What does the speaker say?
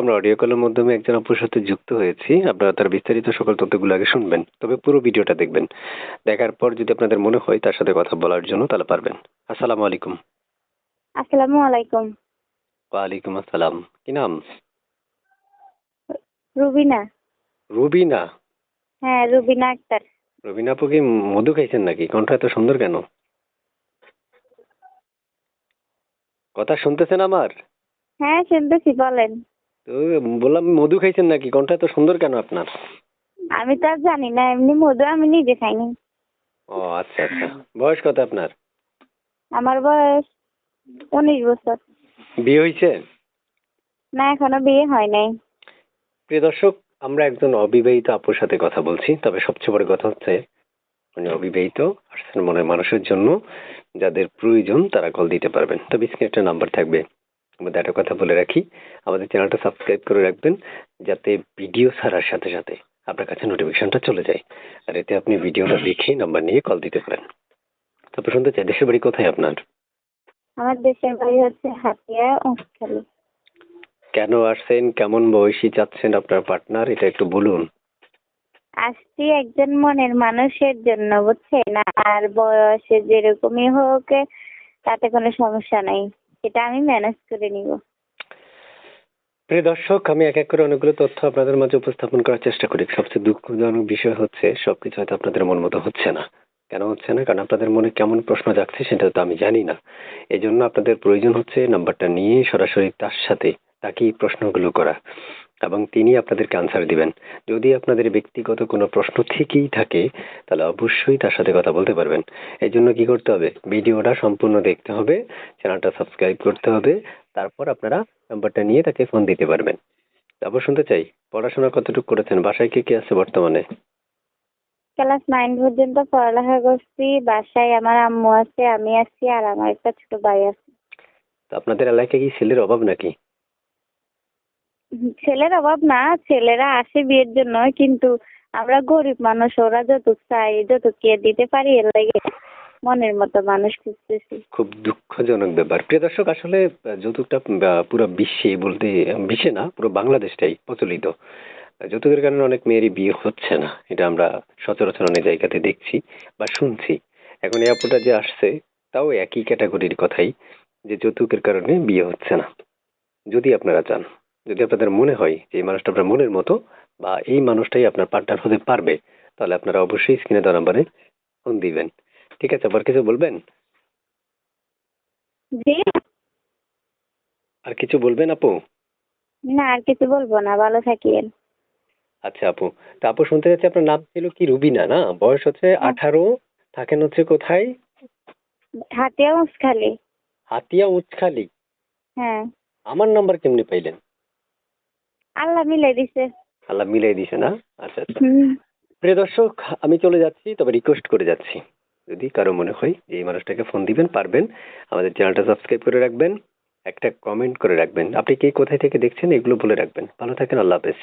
আমরা অডিও কলের মাধ্যমে একজন আপুর সাথে যুক্ত হয়েছি। আপনারা তার বিস্তারিত সকল তথ্যগুলো আগে শুনবেন তবে পুরো ভিডিওটা দেখবেন। দেখার পর যদি আপনাদের মনে হয় তার সাথে কথা বলার জন্য তাহলে পারবেন। আসসালামু আলাইকুম। আসসালামু আলাইকুম। ওয়ালাইকুম আসসালাম। কি নাম? রুবিনা। রুবিনা? হ্যাঁ রুবিনা আক্তার। রুবিনা আপু কি মধু খাইছেন নাকি? কণ্ঠ এত সুন্দর কেন? কথা শুনতেছেন আমার? হ্যাঁ শুনতেছি বলেন। তো বললাম মধু খাইছেন নাকি? কণ্ঠ এত সুন্দর কেন আপনার? আমি তো আর জানি না এমনি মধু আমি নিজে খাইনি। ও আচ্ছা আচ্ছা। বয়স কত আপনার? আমার বয়স উনিশ বছর। বিয়ে হয়েছে না এখনও বিয়ে হয় নাই। প্রিয় দর্শক আমরা একজন অবিবাহিত আপুর সাথে কথা বলছি তবে সবচেয়ে বড় কথা হচ্ছে উনি অবিবাহিত আসছেন মনের মানুষের জন্য যাদের প্রয়োজন তারা কল দিতে পারবেন। তবে স্ক্রিনে একটা নাম্বার থাকবে। আমাদের একটা কথা বলে রাখি। আমাদের চ্যানেলটা সাবস্ক্রাইব করে রাখবেন যাতে ভিডিও ছাড়ার সাথে সাথে আপনার কাছে নোটিফিকেশনটা চলে যায়। আর এতে আপনি ভিডিওটা দেখে নাম্বার নিয়ে কল দিতে পারেন। তারপর শুনতে চাই দেশের বাড়ি কোথায় আপনার? আমার দেশের বাড়ি হচ্ছে হাতিয়া উঁচখালি কেন আসছেন? কেমন বয়সী চাচ্ছেন আপনার পার্টনার এটা একটু বলুন। আসছি একজন মনের মানুষের জন্য বুঝছেন? আর বয়সে যেরকমই হোক তাতে কোনো সমস্যা নাই। সেটা আমি ম্যানেজ করে নিব। প্রিয় দর্শক, আমি এক এক করে অনেকগুলো তথ্য আপনাদের মাঝে উপস্থাপন করার চেষ্টা করি। সবচেয়ে দুঃখজনক বিষয় হচ্ছে, সবকিছু হয়তো আপনাদের মন মতো হচ্ছে না। কেন হচ্ছে না? কারণ আপনাদের মনে কেমন প্রশ্ন যাচ্ছে সেটা তো আমি জানি না। এই জন্য আপনাদের প্রয়োজন হচ্ছে নাম্বারটা নিয়ে সরাসরি তার সাথে তাকে প্রশ্নগুলো করা। এবং তিনি আপনাদেরকে আনসার দিবেন। যদি আপনাদের ব্যক্তিগত কোনো প্রশ্ন থেকেই থাকে তাহলে অবশ্যই তার সাথে কথা বলতে পারবেন। এই জন্য কি করতে হবে? ভিডিওটা সম্পূর্ণ দেখতে হবে চ্যানেলটা সাবস্ক্রাইব করতে হবে তারপর আপনারা নাম্বারটা নিয়ে তাকে ফোন দিতে পারবেন। তারপর শুনতে চাই পড়াশোনা কতটুকু করেছেন? বাসায় কে কে আছে বর্তমানে? ক্লাস নাইন পর্যন্ত পড়ালেখা করছি। বাসায় আমার আম্মু আছে আমি আছি আর আমার একটা ছোট ভাই আছে। তো আপনাদের এলাকায় কি ছেলের অভাব নাকি? ছেলের অভাব না, ছেলেরা আসে বিয়ের জন্য, কিন্তু আমরা গরিব মানুষ, ওরা যত চাই যতটুক দিতে পারি, এর লাগে মনের মতো মানুষ খুঁজতেছি। খুব দুঃখজনক ব্যাপার। প্রিয় দর্শক, আসলে যৌতুকটা পুরো বিশ্বে বলতে বিশ্বে না, পুরো বাংলাদেশটাই প্রচলিত। যৌতুকের কারণে অনেক মেয়েরই বিয়ে হচ্ছে না, এটা আমরা সচরাচর অনেক জায়গাতে দেখছি বা শুনছি। এখন এই আপুটা যে আসছে, তাও একই ক্যাটাগরির কথাই, যে যৌতুকের কারণে বিয়ে হচ্ছে না। যদি আপনারা চান। যদি আপনাদের মনে হয় যে এই মানুষটা আপনার মনের মতো বা এই মানুষটাই আপনার পার্টনার হতে পারবে তাহলে আপনারা অবশ্যই স্ক্রিনে দেওয়া নাম্বারে ফোন দিবেন। ঠিক আছে আবার কিছু বলবেন? জি। আর কিছু বলবেন আপু? না আর কিছু বলব না ভালো থাকিয়েন আচ্ছা আপু তা আপু শুনতে যাচ্ছি আপনার নাম ছিল কি রুবিনা না? বয়স হচ্ছে আঠারো থাকেন হচ্ছে কোথায়? হাতিয়া হাতিয়া উচ্ছখালি হ্যাঁ। আমার নাম্বার কেমনি পাইলেন? আল্লাহ মিলাই দিছে। আল্লাহ মিলাই দিছে না? আচ্ছা আচ্ছা। প্রিয় দর্শক আমি চলে যাচ্ছি তবে রিকোয়েস্ট করে যাচ্ছি। যদি কারও মনে হয় যে এই মানুষটাকে ফোন দিবেন পারবেন আমাদের চ্যানেলটা সাবস্ক্রাইব করে রাখবেন একটা কমেন্ট করে রাখবেন। আপনি কে কোথায় থেকে দেখছেন এগুলো বলে রাখবেন। ভালো থাকেন আল্লাহ হাফেজ।